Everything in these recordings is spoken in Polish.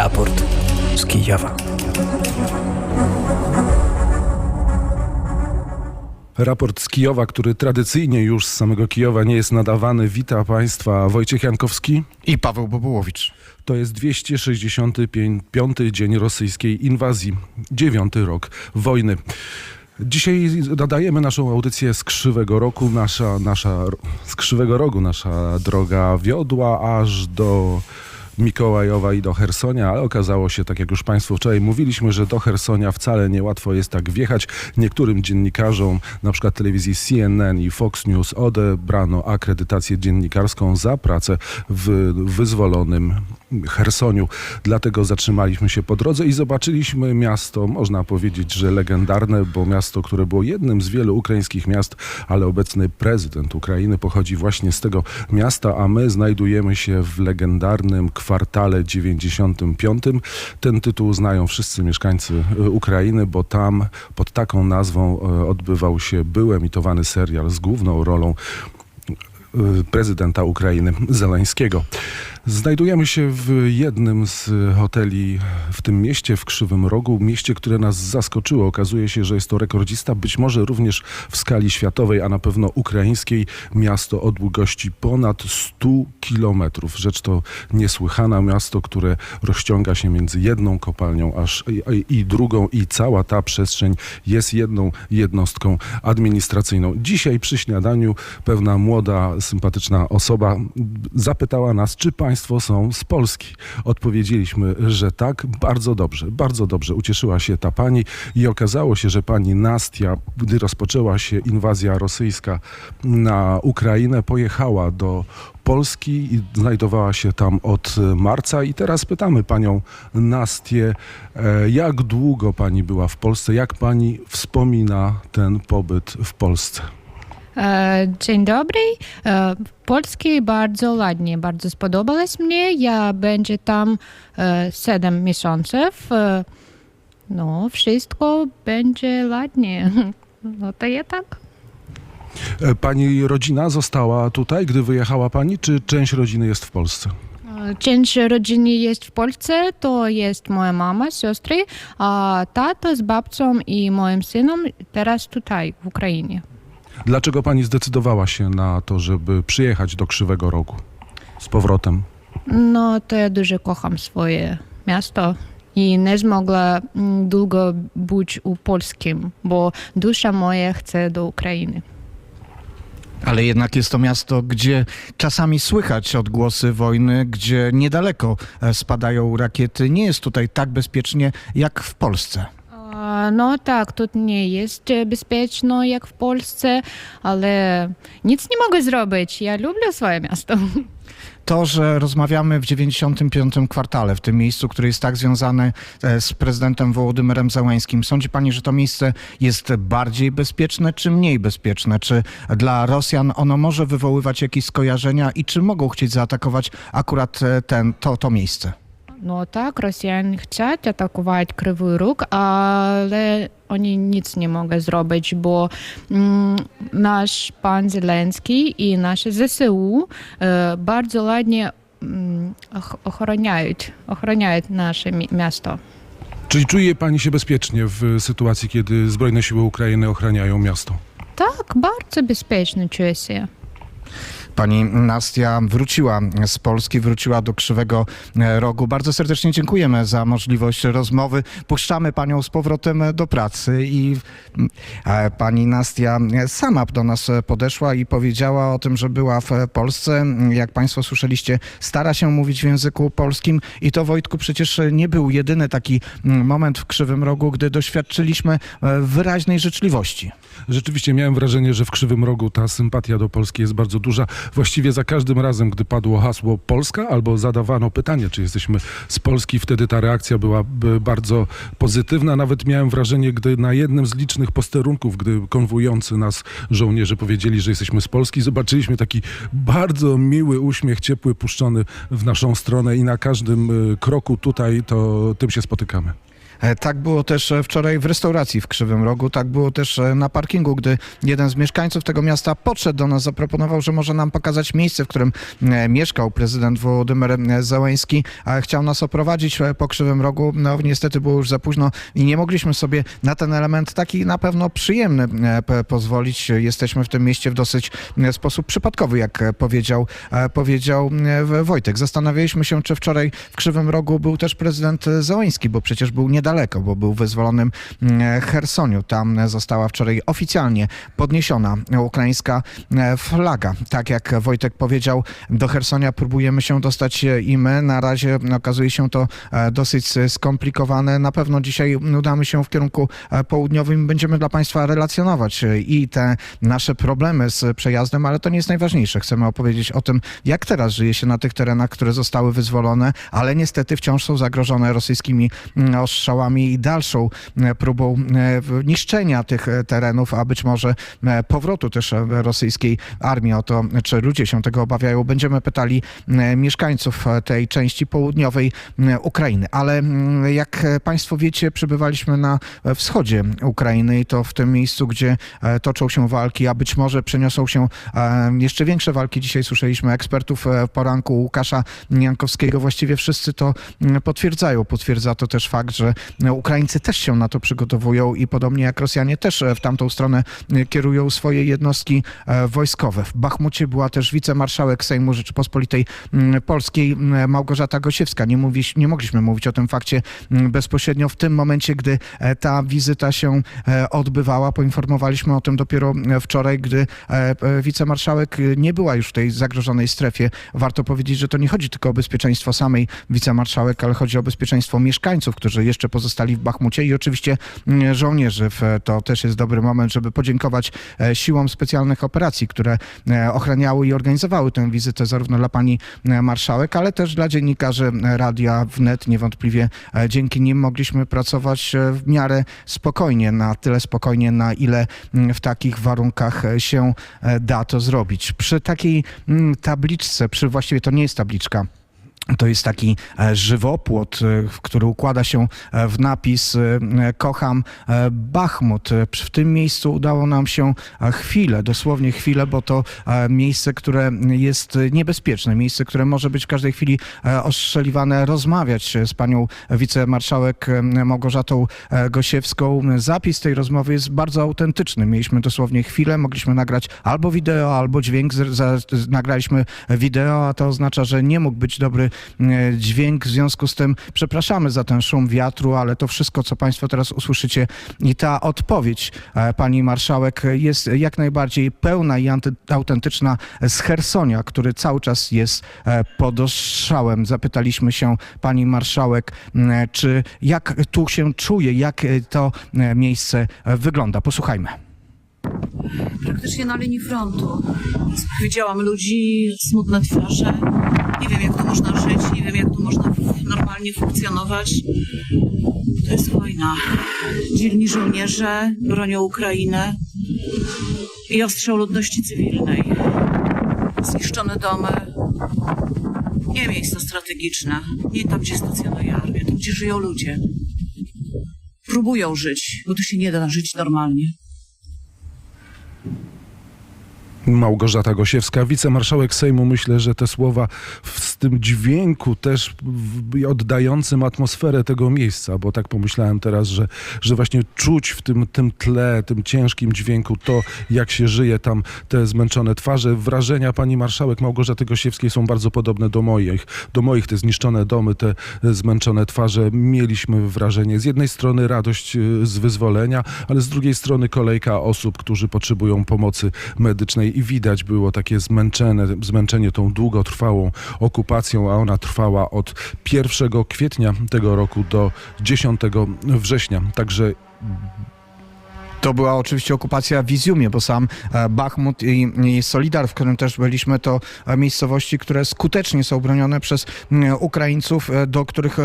Raport z Kijowa. Raport z Kijowa, który tradycyjnie już z samego Kijowa nie jest nadawany. Wita Państwa Wojciech Jankowski. I Paweł Bobułowicz. To jest 265 dzień rosyjskiej inwazji, dziewiąty rok wojny. Dzisiaj nadajemy naszą audycję z Krzywego Roku. Nasza, nasza, z Krzywego Rogu nasza droga wiodła aż do Mikołajowa i do Hersonia, ale okazało się, tak jak już Państwu wczoraj mówiliśmy, że do Hersonia wcale niełatwo jest tak wjechać. Niektórym dziennikarzom, na przykład telewizji CNN i Fox News, odebrano akredytację dziennikarską za pracę w wyzwolonym Hersoniu. Dlatego zatrzymaliśmy się po drodze i zobaczyliśmy miasto, można powiedzieć, że legendarne, bo miasto, które było jednym z wielu ukraińskich miast, ale obecny prezydent Ukrainy pochodzi właśnie z tego miasta, a my znajdujemy się w legendarnym kwartale 95. Ten tytuł znają wszyscy mieszkańcy e, Ukrainy, bo tam pod taką nazwą e, odbywał się, był emitowany serial z główną rolą y, prezydenta Ukrainy Zeleńskiego. Znajdujemy się w jednym z hoteli w tym mieście, w Krzywym Rogu, mieście, które nas zaskoczyło. Okazuje się, że jest to rekordzista, być może również w skali światowej, a na pewno ukraińskiej. Miasto o długości ponad 100 kilometrów. Rzecz to niesłychana. Miasto, które rozciąga się między jedną kopalnią aż i, i drugą i cała ta przestrzeń jest jedną jednostką administracyjną. Dzisiaj przy śniadaniu pewna młoda, sympatyczna osoba zapytała nas, czy państwo są z Polski. Odpowiedzieliśmy, że tak. Bardzo dobrze, bardzo dobrze. Ucieszyła się ta pani i okazało się, że pani Nastia, gdy rozpoczęła się inwazja rosyjska na Ukrainę, pojechała do Polski i znajdowała się tam od marca. I teraz pytamy panią Nastię, e, jak długo pani była w Polsce, jak pani wspomina ten pobyt w Polsce? E, Dzień dobry. E, W Polsce bardzo ładnie, bardzo spodobało mnie. Ja będzie tam e, 7 miesięcy. No, wszystko będzie ładnie. No to ja tak. Pani rodzina została tutaj, gdy wyjechała pani, czy część rodziny jest w Polsce? Część rodziny jest w Polsce, to jest moja mama, siostry, a tato z babcią i moim synem teraz tutaj, w Ukrainie. Dlaczego pani zdecydowała się na to, żeby przyjechać do Krzywego Rogu z powrotem? No, to ja dużo kocham swoje miasto i nie zmogła mm, długo być u polskim, bo dusza moja chce do Ukrainy. Ale jednak jest to miasto, gdzie czasami słychać odgłosy wojny, gdzie niedaleko e, spadają rakiety. Nie jest tutaj tak bezpiecznie jak w Polsce. A, No tak, тут nie jest e, bezpieczno jak w Polsce, ale nic nie mogę zrobić. Ja lubię swoje miasto. To, że rozmawiamy w 95. kwartale, w tym miejscu, które jest tak związane e, z prezydentem Wołodymyrem Załańskim, sądzi pani, że to miejsce jest bardziej bezpieczne czy mniej bezpieczne? Czy dla Rosjan ono może wywoływać jakieś skojarzenia i czy mogą chcieć zaatakować akurat e, ten, to, to miejsce? No tak, Rosjanie chcą atakować Kривий Róg, ale oni nic nie mogą zrobić, bo mm, nasz pan Zelenski i nasze ZSU e, bardzo ładnie mm, och- ochroniają, ochroniają nasze mi- miasto. Czyli czuje pani się bezpiecznie w sytuacji, kiedy zbrojne siły Ukrainy ochraniają miasto? Tak, bardzo bezpiecznie czuję się. Pani Nastia wróciła z Polski, wróciła do Krzywego Rogu. Bardzo serdecznie dziękujemy za możliwość rozmowy. Puszczamy panią z powrotem do pracy i pani Nastia sama do nas podeszła i powiedziała o tym, że była w Polsce. Jak państwo słyszeliście, stara się mówić w języku polskim i to Wojtku przecież nie był jedyny taki moment w Krzywym Rogu, gdy doświadczyliśmy e, wyraźnej życzliwości. Rzeczywiście miałem wrażenie, że w Krzywym Rogu ta sympatia do Polski jest bardzo duża. Właściwie za każdym razem, gdy padło hasło Polska albo zadawano pytanie, czy jesteśmy z Polski, wtedy ta reakcja była b- bardzo pozytywna. Nawet miałem wrażenie, gdy na jednym z licznych posterunków, gdy konwujący nas żołnierze powiedzieli, że jesteśmy z Polski, zobaczyliśmy taki bardzo miły uśmiech, ciepły, puszczony w naszą stronę i na każdym y, kroku tutaj to tym się spotykamy. E, Tak było też e, wczoraj w restauracji w Krzywym Rogu, tak było też e, na parkingu, gdy jeden z mieszkańców tego miasta podszedł do nas, zaproponował, że może nam pokazać miejsce, w którym mieszkał prezydent Wołodymyr Zełenski, a chciał nas oprowadzić po Krzywym Rogu. No niestety było już za późno i nie mogliśmy sobie na ten element taki na pewno przyjemny pozwolić. Jesteśmy w tym mieście w dosyć sposób przypadkowy, jak powiedział, powiedział Wojtek. Zastanawialiśmy się, czy wczoraj w Krzywym Rogu był też prezydent Zełański, bo przecież był niedaleko, bo był w wyzwolonym mm, Chersoniu. Tam e, została wczoraj oficjalnie podniesiona ukraińska e, flaga. Tak jak Wojtek powiedział, do Chersonia próbujemy się dostać e, i my. Na razie okazuje się to e, dosyć skomplikowane. Na pewno dzisiaj udamy się w kierunku południowym będziemy dla Państwa relacjonować i te nasze problemy z przejazdem, ale to nie jest najważniejsze. Chcemy opowiedzieć o tym, jak teraz żyje się na tych terenach, które zostały wyzwolone, ale niestety wciąż są zagrożone rosyjskimi mm, ostrzałami i dalszą e, próbą e, niszczenia tych e, terenów, a być może powrotu też rosyjskiej armii. O to, czy ludzie się tego obawiają, będziemy pytali mieszkańców tej części południowej Ukrainy. Ale mm, jak Państwo wiecie, przybywaliśmy na wschodzie Ukrainy i to w tym miejscu, gdzie toczą się walki, a być może przeniosą się jeszcze większe walki. Dzisiaj słyszeliśmy ekspertów w poranku Łukasza Jankowskiego. Właściwie wszyscy to mm, potwierdzają. Potwierdza to też fakt, że Ukraińcy też się na to przygotowują i podobnie jak Rosjanie też e, w tamtą stronę e, kierują swoje jednostki e, wojskowe. W Bachmucie była też wicemarszałek Sejmu Rzeczypospolitej mm, Polskiej mm, Małgorzata Gosiewska. Nie, mówi, nie mogliśmy mówić o tym fakcie mm, bezpośrednio w tym momencie, gdy ta wizyta się odbywała. Poinformowaliśmy o tym dopiero wczoraj, gdy wicemarszałek nie była już w tej zagrożonej strefie. Warto powiedzieć, że to nie chodzi tylko o bezpieczeństwo samej wicemarszałek, ale chodzi o bezpieczeństwo mieszkańców, którzy jeszcze pozostali w Bachmucie i oczywiście mm, żołnierzy. To też jest dobry moment, żeby podziękować e, siłom specjalnych operacji, które e, ochraniały i organizowały tę wizytę zarówno dla pani e, marszałek, ale też dla dziennikarzy Radia Wnet. Niewątpliwie dzięki nim mogliśmy pracować w miarę spokojnie, na tyle spokojnie, na ile mm, w takich warunkach się da to zrobić. Przy takiej mm, tabliczce, przy właściwie to nie jest tabliczka, to jest taki e, żywopłot, e, który układa się e, w napis Kocham Bachmut. W tym miejscu udało nam się chwilę, dosłownie chwilę, bo to miejsce, które jest niebezpieczne, miejsce, które może być w każdej chwili ostrzeliwane, rozmawiać z panią wicemarszałek Małgorzatą Gosiewską. Zapis tej rozmowy jest bardzo autentyczny. Mieliśmy dosłownie chwilę, mogliśmy nagrać albo wideo, albo dźwięk. Nagraliśmy wideo, a to oznacza, że nie mógł być dobry dźwięk. W związku z tym przepraszamy za ten szum wiatru, ale to wszystko, co Państwo teraz usłyszycie i ta odpowiedź e, pani marszałek jest jak najbardziej pełna i autentyczna z Hersonia, który cały czas jest e, pod ostrzałem. Zapytaliśmy się pani marszałek, czy jak tu się czuje, jak e, to e, miejsce e, wygląda. Posłuchajmy. praktycznie na linii frontu. Widziałam ludzi, smutne twarze. Nie wiem, jak tu można żyć, nie wiem, jak tu można normalnie funkcjonować. To jest wojna. Dzielni żołnierze bronią Ukrainę i ostrzał ludności cywilnej. Zniszczone domy. Nie miejsca strategiczne, nie tam, gdzie stacjonuje armia, tam, gdzie żyją ludzie. Próbują żyć, bo tu się nie da żyć normalnie. Małgorzata Gosiewska, wicemarszałek Sejmu. Myślę, że te słowa w, tym dźwięku też oddającym atmosferę tego miejsca, bo tak pomyślałem teraz, że, że właśnie czuć w tym, tym tle, tym ciężkim dźwięku to, jak się żyje tam, te zmęczone twarze. Wrażenia pani marszałek Małgorzaty Gosiewskiej są bardzo podobne do moich. Do moich te zniszczone domy, te zmęczone twarze. Mieliśmy wrażenie z jednej strony radość y, z wyzwolenia, ale z drugiej strony kolejka osób, którzy potrzebują pomocy medycznej i widać było takie zmęczone, zmęczenie tą długotrwałą okupacją, a ona trwała od 1 kwietnia tego roku do 10 września. Także To była oczywiście okupacja w Izjumie, bo sam e, Bachmut i, i Solidar, w którym też byliśmy, to e, miejscowości, które skutecznie są bronione przez Ukraińców, e, do których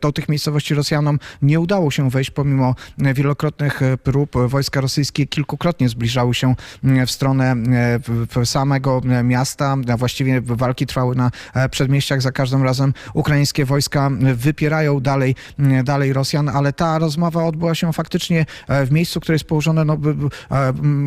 do tych miejscowości Rosjanom nie udało się wejść, pomimo wielokrotnych prób. Wojska rosyjskie kilkukrotnie zbliżały się w stronę samego miasta. Właściwie walki trwały na przedmieściach. Za każdym razem ukraińskie wojska wypierają dalej, dalej Rosjan, ale ta rozmowa odbyła się faktycznie w miejscu, które jest położone no,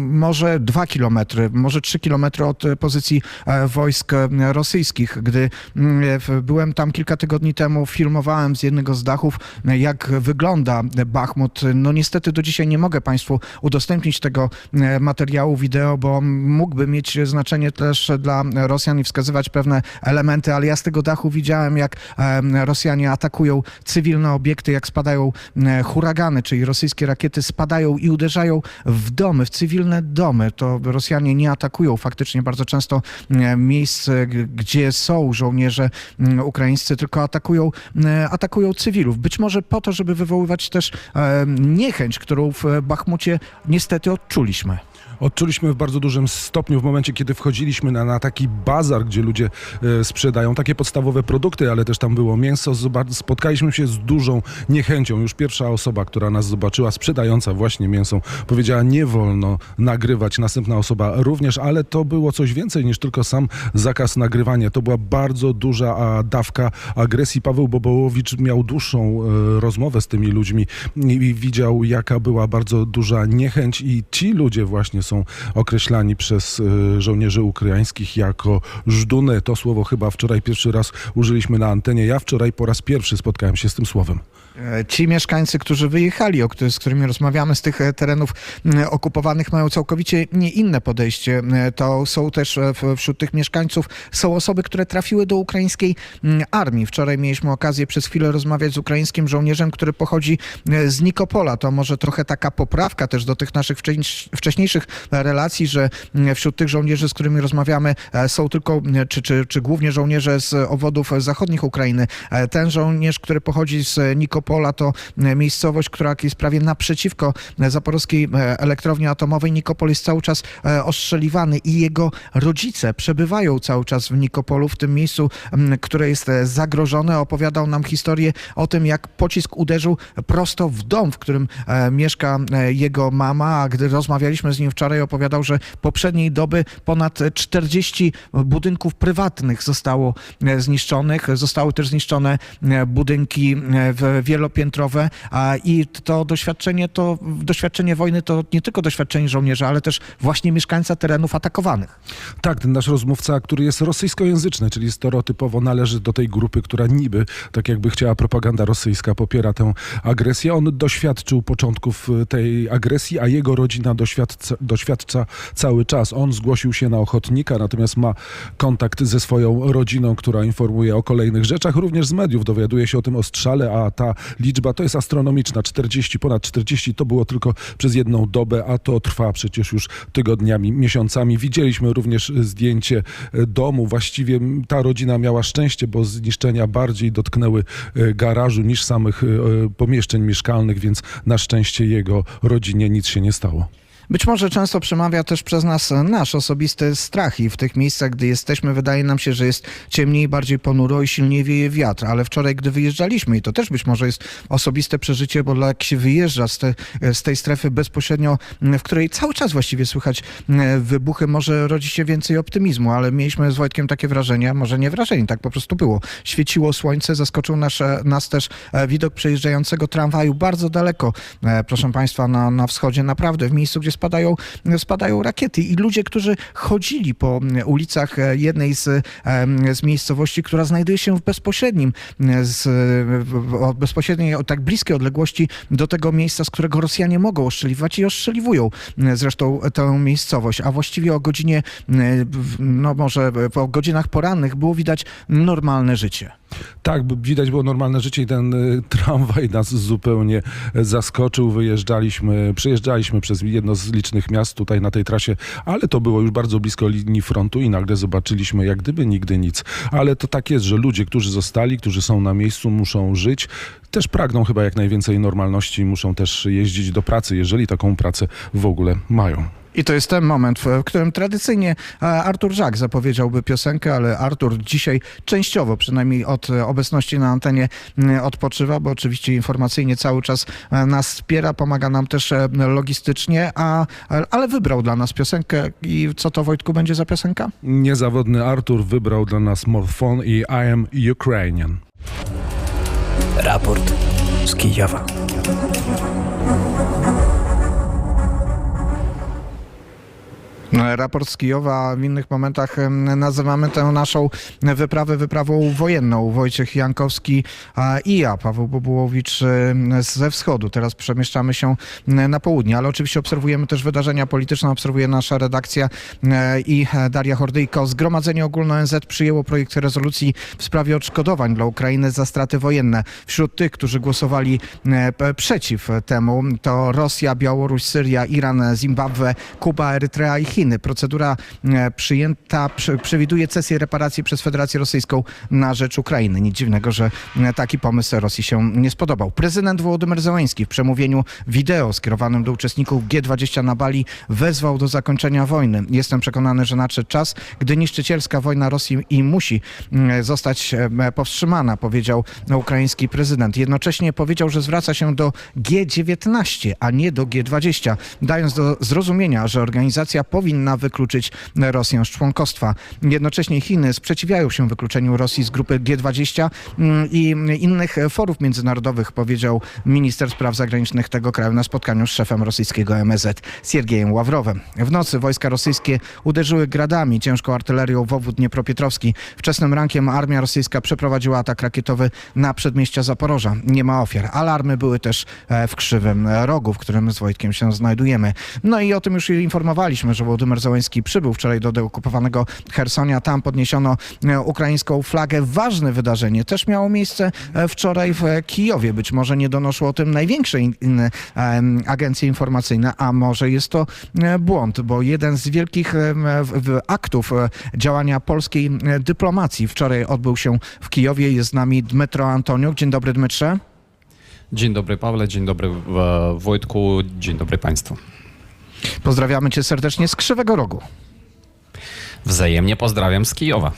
może dwa kilometry, może trzy kilometry od e, pozycji e, wojsk e, rosyjskich. Gdy mm, byłem tam kilka tygodni temu, filmowałem z jednego z dachów, jak wygląda Bachmut. No niestety do dzisiaj nie mogę Państwu udostępnić tego materiału wideo, bo mógłby mieć znaczenie też dla Rosjan i wskazywać pewne elementy, ale ja z tego dachu widziałem, jak Rosjanie atakują cywilne obiekty, jak spadają huragany, czyli rosyjskie rakiety spadają i uderzają w domy, w cywilne domy. To Rosjanie nie atakują faktycznie bardzo często e, miejsc, gdzie są żołnierze m, ukraińscy, tylko atakują, e, atakują cywilów. Być może po to, żeby wywoływać też niechęć, którą w Bachmucie niestety odczuliśmy. Odczuliśmy w bardzo dużym stopniu w momencie, kiedy wchodziliśmy na, na taki bazar, gdzie ludzie e, sprzedają takie podstawowe produkty, ale też tam było mięso. Spotkaliśmy się z dużą niechęcią. Już pierwsza osoba, która nas zobaczyła, sprzedająca właśnie mięso, powiedziała, nie wolno nagrywać. Następna osoba również, ale to było coś więcej niż tylko sam zakaz nagrywania. To była bardzo duża a, dawka agresji. Paweł Bobołowicz miał dłuższą e, rozmowę z tymi ludźmi i, i widział, jaka była bardzo duża niechęć i ci ludzie właśnie są określani przez e, żołnierzy ukraińskich jako żduny. To słowo chyba wczoraj pierwszy raz użyliśmy na antenie. Ja wczoraj po raz pierwszy spotkałem się z tym słowem. E, Ci mieszkańcy, którzy wyjechali, o których, z którymi rozmawiamy z tych e, terenów m, okupowanych, mają całkowicie nie inne podejście. E, To są też e, wśród tych mieszkańców są osoby, które trafiły do ukraińskiej armii. Wczoraj mieliśmy okazję przez chwilę rozmawiać z ukraińskim żołnierzem, który pochodzi e, z Nikopola. To może trochę taka poprawka też do tych naszych wcześ- wcześniejszych e, relacji, że wśród tych żołnierzy, z którymi rozmawiamy, e, są tylko, czy, czy, czy głównie żołnierze z obwodów zachodnich Ukrainy. E, Ten żołnierz, który pochodzi z Nikopola, to e, miejscowość, która jest prawie naprzeciwko e, zaporowskiej e, elektrowni atomowej. Nikopol jest cały czas ostrzeliwany i jego rodzice przebywają cały czas w Nikopolu, w tym miejscu, które jest zagrożone. Opowiadał nam historię o tym, jak pocisk uderzył prosto w dom, w którym mieszka jego mama, a gdy rozmawialiśmy z nim wczoraj, opowiadał, że poprzedniej doby ponad 40 budynków prywatnych zostało zniszczonych. Zostały też zniszczone budynki w- wielopiętrowe i to doświadczenie, to doświadczenie wojny to nie tylko doświadczenie żołnierza, ale też właśnie mieszkańca terenów atakowanych. Tak, ten nasz rozmówca, który jest rosyjskojęzyczny, czyli stereotypowo należy do tej grupy, która niby, tak jakby chciała propaganda rosyjska, popiera tę agresję. On doświadczył początków y, tej agresji, a jego rodzina doświadcza, doświadcza cały czas. On zgłosił się na ochotnika, natomiast ma kontakt ze swoją rodziną, która informuje o kolejnych rzeczach. Również z mediów dowiaduje się o tym ostrzale, a ta liczba to jest astronomiczna. 40, ponad 40 to było tylko przez jedną dobę, a to trwa przecież już tygodniami, miesiącami. Widzieliśmy również zdjęcie e, domu. Właściwie ta rodzina miała szczęście, bo zniszczenia bardziej dotknęły e, garażu niż samych e, pomieszczeń mieszkalnych, więc na szczęście jego rodzinie nic się nie stało. Być może często przemawia też przez nas nasz osobisty strach i w tych miejscach, gdy jesteśmy, wydaje nam się, że jest ciemniej, bardziej ponuro i silniej wieje wiatr. Ale wczoraj, gdy wyjeżdżaliśmy, i to też być może jest osobiste przeżycie, bo jak się wyjeżdża z, te, z tej strefy bezpośrednio, w której cały czas właściwie słychać e, wybuchy, może rodzi się więcej optymizmu, ale mieliśmy z Wojtkiem takie wrażenie, może nie wrażenie, tak po prostu było. Świeciło słońce, zaskoczył nas, nas też e, widok przejeżdżającego tramwaju bardzo daleko, e, proszę Państwa, na, na wschodzie, naprawdę w miejscu, gdzie spadają, spadają rakiety i ludzie, którzy chodzili po ulicach jednej z, z miejscowości, która znajduje się w bezpośrednim, z, bezpośredniej, tak bliskiej odległości do tego miejsca, z którego Rosjanie mogą ostrzeliwać i ostrzeliwują e, zresztą tę miejscowość, a właściwie o godzinie, e, no może o godzinach porannych było widać normalne życie. Tak, widać było normalne życie i ten y, tramwaj nas zupełnie zaskoczył. Wyjeżdżaliśmy, przejeżdżaliśmy przez jedno z licznych miast tutaj na tej trasie, ale to było już bardzo blisko linii frontu i nagle zobaczyliśmy jak gdyby nigdy nic. Ale to tak jest, że ludzie, którzy zostali, którzy są na miejscu, muszą żyć. Też pragną chyba jak najwięcej normalności, muszą też jeździć do pracy, jeżeli taką pracę w ogóle mają. I to jest ten moment, w którym tradycyjnie e, Artur Żak zapowiedziałby piosenkę, ale Artur dzisiaj częściowo, przynajmniej od obecności na antenie, odpoczywa, bo oczywiście informacyjnie cały czas e, nas wspiera, pomaga nam też e, logistycznie, a, ale wybrał dla nas piosenkę. I co to, Wojtku, będzie za piosenka? Niezawodny Artur wybrał dla nas Morphone i I am Ukrainian. Raport z Kijowa. Raport z Kijowa w innych momentach nazywamy tę naszą wyprawę wyprawą wojenną. Wojciech Jankowski i ja, Paweł Bobułowicz ze wschodu. Teraz przemieszczamy się na południe, ale oczywiście obserwujemy też wydarzenia polityczne, obserwuje nasza redakcja i e, Daria Hordyjko. Zgromadzenie Ogólne ONZ przyjęło projekt rezolucji w sprawie odszkodowań dla Ukrainy za straty wojenne. Wśród tych, którzy głosowali e, przeciw temu to Rosja, Białoruś, Syria, Iran, Zimbabwe, Kuba, Erytrea i Chiny. Procedura e, przyjęta przy- przewiduje cesję reparacji przez Federację Rosyjską na rzecz Ukrainy. Nic dziwnego, że e, taki pomysł Rosji się nie spodobał. Prezydent Wołodymyr Zełański w przemówieniu wideo skierowanym do uczestników G20 na Bali wezwał do zakończenia wojny. Jestem przekonany, że nadszedł czas, gdy niszczycielska wojna Rosji i musi mm, zostać e, powstrzymana, powiedział ukraiński prezydent. Jednocześnie powiedział, że zwraca się do G19, a nie do G20, dając do zrozumienia, że organizacja powinna wykluczyć Rosję z członkostwa. Jednocześnie Chiny sprzeciwiają się wykluczeniu Rosji z grupy G20 mm, i innych forów międzynarodowych, powiedział minister spraw zagranicznych tego kraju na spotkaniu z szefem rosyjskiego MSZ Siergiejem Ławrowem. W nocy wojska rosyjskie uderzyły gradami, ciężką artylerią w obwód Dniepropietrowski. Wczesnym rankiem armia rosyjska przeprowadziła atak rakietowy na przedmieścia Zaporoża. Nie ma ofiar. Alarmy były też e, w Krzywym Rogu, w którym z Wojtkiem się znajdujemy. No i o tym już informowaliśmy, że Władimir Zełański przybył wczoraj do deokupowanego Hersonia. Tam podniesiono e, ukraińską flagę. Ważne wydarzenie też miało miejsce e, wczoraj w e, Kijowie. Być może nie donoszą o tym największe in, in, agencje informacyjne, a może jest to błąd, bo jeden z wielkich aktów działania polskiej dyplomacji wczoraj odbył się w Kijowie. Jest z nami Dmytro Antoniuk. Dzień dobry, Dmytrze. Dzień dobry Pawle, dzień dobry Wojtku, dzień dobry Państwu. Pozdrawiamy cię serdecznie z Krzywego Rogu. Wzajemnie pozdrawiam z Kijowa.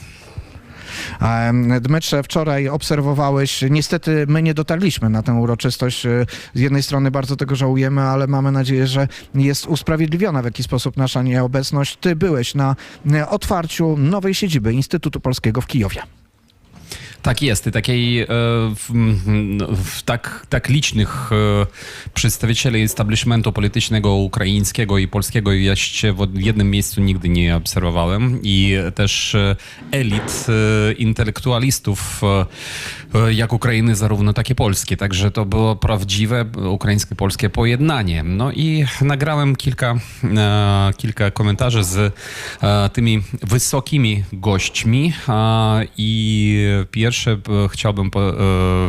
Dmytrze, wczoraj obserwowałeś, niestety my nie dotarliśmy na tę uroczystość. E, Z jednej strony bardzo tego żałujemy, ale mamy nadzieję, że jest usprawiedliwiona w jakiś sposób nasza nieobecność. Ty byłeś na e, otwarciu nowej siedziby Instytutu Polskiego w Kijowie. Tak jest i takiej e, w, m, w tak, tak licznych e, przedstawicieli establishmentu politycznego ukraińskiego i polskiego jeszcze w jednym miejscu nigdy nie obserwowałem i też e, elit intelektualistów jak Ukrainy, zarówno tak i polskie. Także to było prawdziwe ukraińskie-polskie pojednanie. No i nagrałem kilka, kilka komentarzy z tymi wysokimi gośćmi i pierwsze e, chciałbym po, e,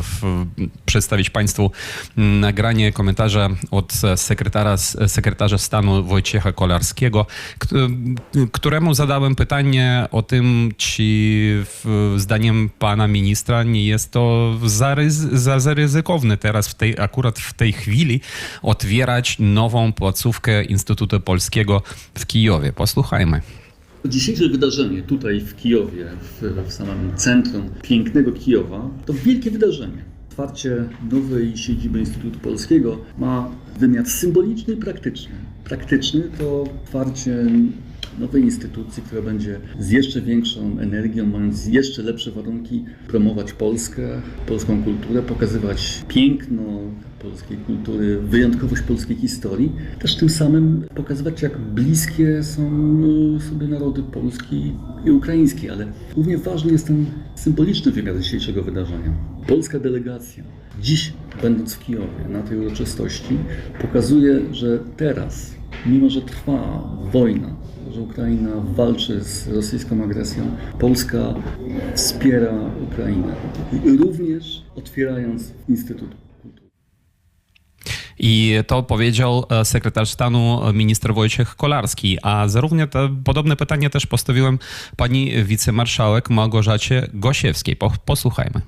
w, przedstawić Państwu nagranie komentarza od sekretarza, sekretarza stanu Wojciecha Kolarskiego, któremu zadałem pytanie o tym, czy zdaniem pana ministra nie jest to zaryz, za, za ryzykowne teraz w tej, akurat w tej chwili otwierać nową placówkę Instytutu Polskiego w Kijowie. Posłuchajmy. Dzisiejsze wydarzenie tutaj w Kijowie, w, w samym centrum pięknego Kijowa, to wielkie wydarzenie. Otwarcie nowej siedziby Instytutu Polskiego ma wymiar symboliczny i praktyczny. Praktyczny to otwarcie nowej instytucji, która będzie z jeszcze większą energią, mając jeszcze lepsze warunki, promować Polskę, polską kulturę, pokazywać piękno polskiej kultury, wyjątkowość polskiej historii, też tym samym pokazywać, jak bliskie są e, sobie narody polski i ukraiński, ale równie ważny jest ten symboliczny wymiar dzisiejszego wydarzenia. Polska delegacja, dziś będąc w Kijowie na tej uroczystości, pokazuje, że teraz, mimo że trwa wojna, że Ukraina walczy z rosyjską agresją, Polska wspiera Ukrainę. Również otwierając Instytut. I to powiedział e, sekretarz stanu e, minister Wojciech Kolarski. A zarówno to podobne pytanie też postawiłem pani wicemarszałek Małgorzacie Gosiewskiej. Po, posłuchajmy.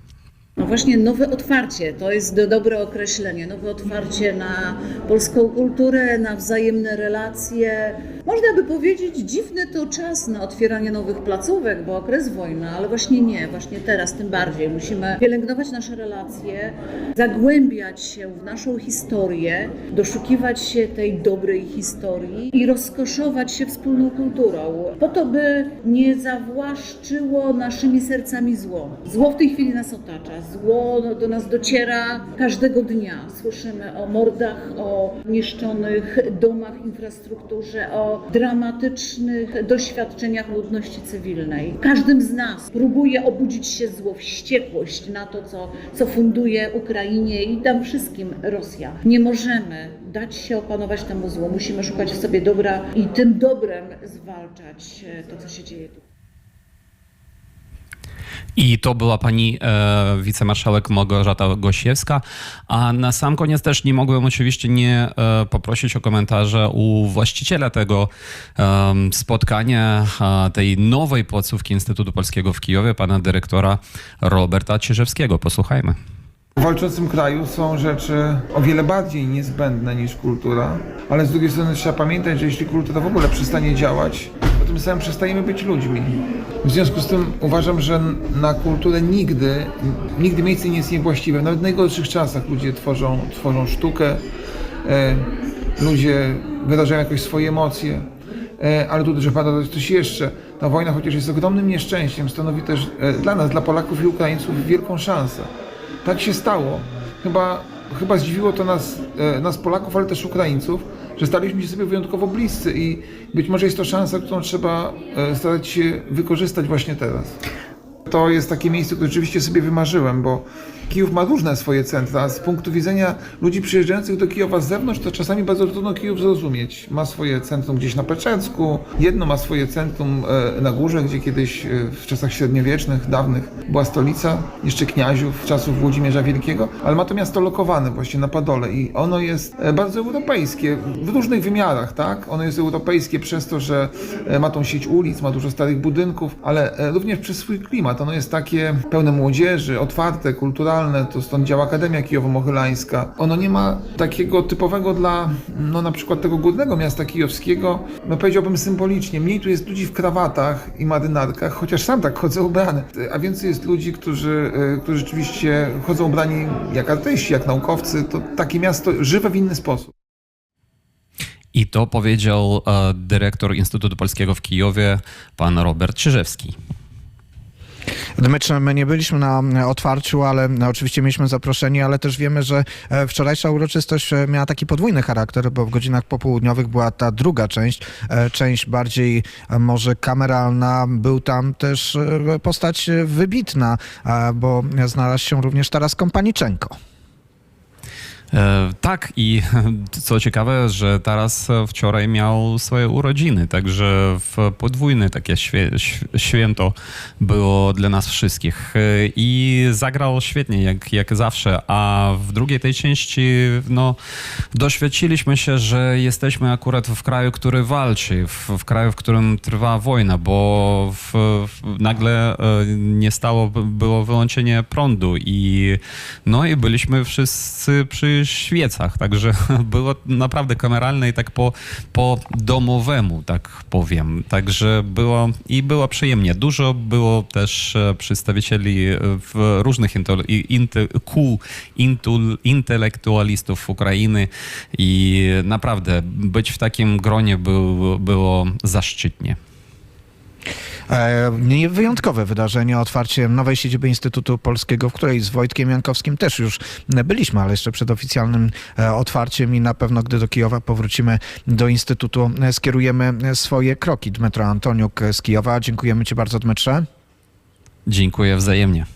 No właśnie nowe otwarcie, to jest do, dobre określenie, nowe otwarcie na polską kulturę, na wzajemne relacje. Można by powiedzieć, dziwny to czas na otwieranie nowych placówek, bo okres wojny, ale właśnie nie, właśnie teraz tym bardziej. Musimy pielęgnować nasze relacje, zagłębiać się w naszą historię, doszukiwać się tej dobrej historii i rozkoszować się wspólną kulturą, po to, by nie zawłaszczyło naszymi sercami zło. Zło w tej chwili nas otacza, zło do nas dociera każdego dnia. Słyszymy o mordach, o niszczonych domach, infrastrukturze, o dramatycznych doświadczeniach ludności cywilnej. Każdym z nas próbuje obudzić się zło, wściekłość na to, co, co funduje Ukrainie i tam wszystkim Rosja. Nie możemy dać się opanować temu złu. Musimy szukać w sobie dobra i tym dobrem zwalczać e, to, co się dzieje tu. I to była pani e, wicemarszałek Małgorzata Gosiewska. A na sam koniec też nie mogłem oczywiście nie e, poprosić o komentarze u właściciela tego em, spotkania, e, tej nowej placówki Instytutu Polskiego w Kijowie, pana dyrektora Roberta Cierzewskiego. Posłuchajmy. W walczącym kraju są rzeczy o wiele bardziej niezbędne niż kultura, ale z drugiej strony trzeba pamiętać, że jeśli kultura w ogóle przestanie działać, tym samym przestajemy być ludźmi. W związku z tym uważam, że na kulturę nigdy, nigdy miejsce nie jest niewłaściwe. Nawet w najgorszych czasach ludzie tworzą, tworzą sztukę, e, ludzie wyrażają jakoś swoje emocje. E, Ale tu trzeba dodać coś jeszcze. Ta wojna, chociaż jest ogromnym nieszczęściem, stanowi też e, dla nas, dla Polaków i Ukraińców wielką szansę. Tak się stało. Chyba, chyba zdziwiło to nas, nas Polaków, ale też Ukraińców, że staliśmy się sobie wyjątkowo bliscy i być może jest to szansa, którą trzeba e, starać się wykorzystać właśnie teraz. To jest takie miejsce, które rzeczywiście sobie wymarzyłem, bo Kijów ma różne swoje centra. Z punktu widzenia ludzi przyjeżdżających do Kijowa z zewnątrz, to czasami bardzo trudno Kijów zrozumieć. Ma swoje centrum gdzieś na Peczecku, jedno ma swoje centrum e, na górze, gdzie kiedyś e, w czasach średniowiecznych, dawnych była stolica, jeszcze kniaziów, czasów Włodzimierza Wielkiego, ale ma to miasto lokowane właśnie na Padole i ono jest e, bardzo europejskie w różnych wymiarach, tak? Ono jest europejskie przez to, że ma tą sieć ulic, ma dużo starych budynków, ale również przez swój klimat. Ono jest takie pełne młodzieży, otwarte, kulturalne, to stąd działa Akademia Kijowo-Mohylańska. Ono nie ma takiego typowego dla, no na przykład tego górnego miasta kijowskiego, no powiedziałbym symbolicznie, mniej tu jest ludzi w krawatach i marynarkach, chociaż sam tak chodzę ubrany, a więcej jest ludzi, którzy, e, którzy rzeczywiście chodzą ubrani jak artyści, jak naukowcy. To takie miasto żywe w inny sposób. I to powiedział e, dyrektor Instytutu Polskiego w Kijowie, pan Robert Cierzewski. My nie byliśmy na e, otwarciu, ale no, oczywiście mieliśmy zaproszenie, ale też wiemy, że e, wczorajsza uroczystość e, miała taki podwójny charakter, bo w godzinach popołudniowych była ta druga część, e, część bardziej e, może kameralna. Był tam też e, postać e, wybitna, e, bo znalazł się również Taras Kompaniczenko. E, tak, i co ciekawe, że Taras wczoraj miał swoje urodziny, także w podwójne takie święto było dla nas wszystkich. E, I zagrał świetnie, jak, jak zawsze, a w drugiej tej części no, doświadczyliśmy się, że jesteśmy akurat w kraju, który walczy, w, w kraju, w którym trwa wojna, bo w, w, nagle e, nie stało, było wyłączenie prądu i no i byliśmy wszyscy przy świecach, także było naprawdę kameralne i tak po, po domowemu, tak powiem. Także było i było przyjemnie. Dużo było też e, przedstawicieli e, w różnych intel, inte, kół intelektualistów Ukrainy i naprawdę być w takim gronie był, było zaszczytnie. E, Wyjątkowe wydarzenie, otwarcie nowej siedziby Instytutu Polskiego, w której z Wojtkiem Jankowskim też już byliśmy, ale jeszcze przed oficjalnym e, otwarciem i na pewno, gdy do Kijowa powrócimy do Instytutu, e, skierujemy swoje kroki. Dmytro Antoniuk z Kijowa. Dziękujemy Ci bardzo, Dmytrze. Dziękuję wzajemnie.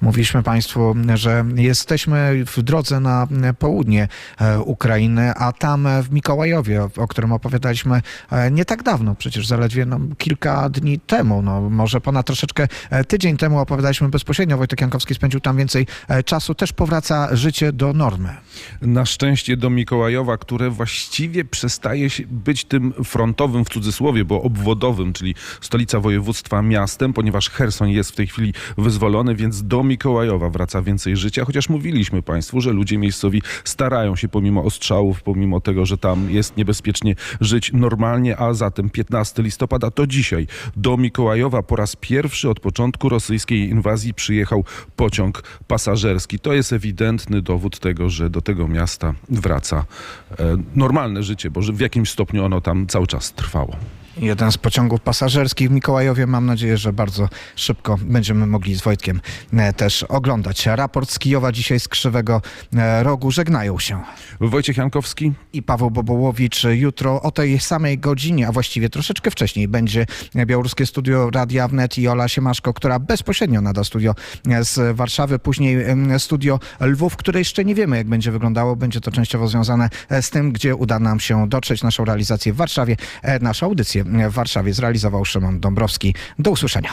Mówiliśmy Państwu, że jesteśmy w drodze na południe e, Ukrainy, a tam e, w Mikołajowie, o- którym opowiadaliśmy e, nie tak dawno, przecież zaledwie no, kilka dni temu, no, może ponad troszeczkę tydzień temu opowiadaliśmy bezpośrednio. Wojtek Jankowski spędził tam więcej czasu. Też powraca życie do normy. Na szczęście do Mikołajowa, które właściwie przestaje być tym frontowym w cudzysłowie, bo obwodowym, czyli stolica województwa miastem, ponieważ Herson jest w tej chwili wyzwolony, więc do Mikołajowa wraca więcej życia, chociaż mówiliśmy Państwu, że ludzie miejscowi starają się pomimo ostrzałów, pomimo tego, że tam jest niebezpiecznie żyć normalnie, a zatem 15 listopada to dzisiaj do Mikołajowa po raz pierwszy od początku rosyjskiej inwazji przyjechał pociąg pasażerski. To jest ewidentny dowód tego, że do tego miasta wraca e, normalne życie, bo w jakimś stopniu ono tam cały czas trwało. Jeden z pociągów pasażerskich w Mikołajowie. Mam nadzieję, że bardzo szybko będziemy mogli z Wojtkiem e, też oglądać. Raport z Kijowa dzisiaj z Krzywego e, Rogu żegnają się. Wojciech Jankowski, i Paweł Bobołowicz. Jutro o tej samej godzinie, a właściwie troszeczkę wcześniej, będzie Białoruskie Studio Radia Wnet i Ola Siemaszko, która bezpośrednio nada studio z Warszawy. Później studio Lwów, które jeszcze nie wiemy, jak będzie wyglądało. Będzie to częściowo związane e, z tym, gdzie uda nam się dotrzeć. Naszą realizację w Warszawie, e, naszą audycję w Warszawie zrealizował Szymon Dąbrowski. Do usłyszenia.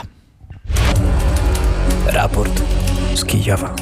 Raport z Kijowa.